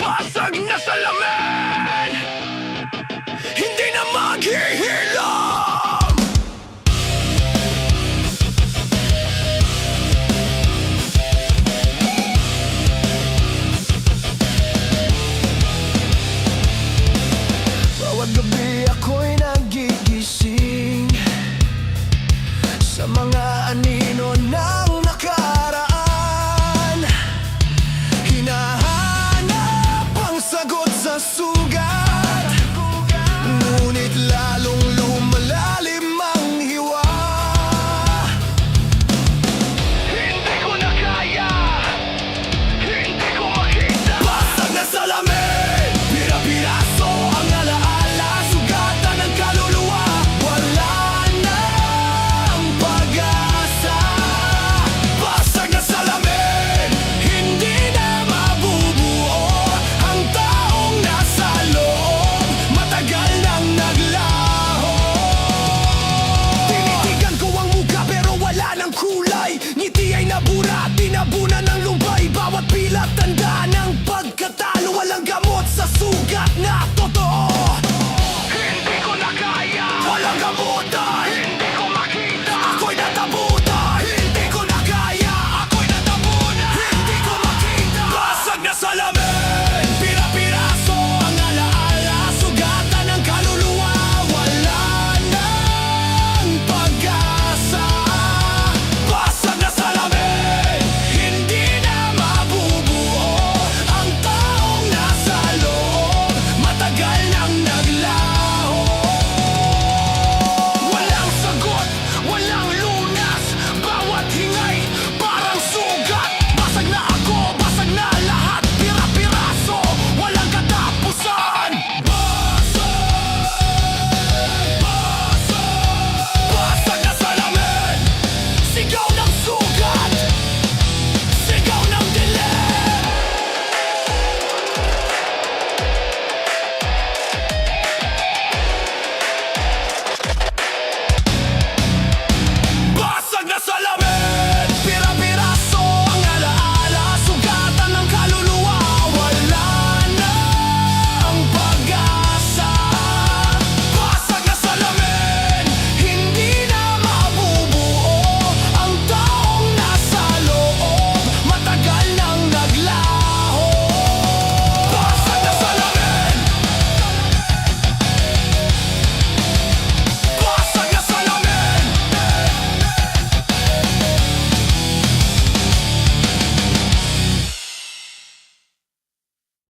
Basag na salamin Hindi na maghihilom! Bawat gabi ako'y sua. basura Tinabuna ng lubay. Bawat pila tanda ng pagkatalo. Walang gamot sa sugat na totoo.